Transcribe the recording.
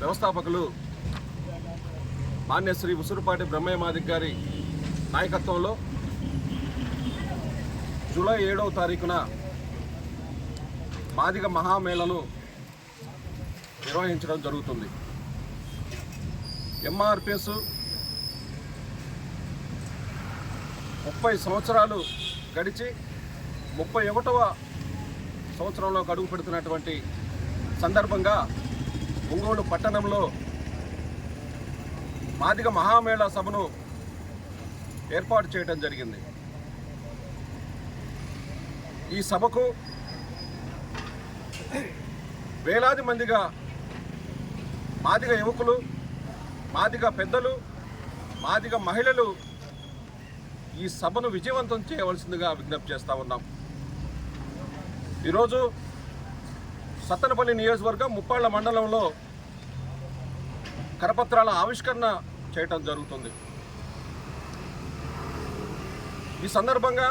వ్యవస్థాపకులు మాన్యశ్రీ ఉసురుపాటి బ్రహ్మయ్య మాదిక్ గారి నాయకత్వంలో జూలై ఏడవ తారీఖున మాదిగ మహామేళను నిర్వహించడం జరుగుతుంది. ఎంఆర్పిఎస్ ముప్పై సంవత్సరాలు గడిచి ముప్పై ఒకటవ సంవత్సరంలో అడుగు పెడుతున్నటువంటి సందర్భంగా ఒంగోలు పట్టణంలో మాదిగ మహామేళ సభను ఏర్పాటు చేయడం జరిగింది. ఈ సభకు వేలాది మందిగా మాదిగ యువకులు మాదిగ పెద్దలు మాదిగ మహిళలు ఈ సభను విజయవంతం చేయవలసిందిగా విజ్ఞప్తి చేస్తూ ఉన్నాం. ఈరోజు సత్తనపల్లి నియోజకవర్గం ముప్పాళ్ళ మండలంలో కరపత్రాల ఆవిష్కరణ చేయటం జరుగుతుంది. ఈ సందర్భంగా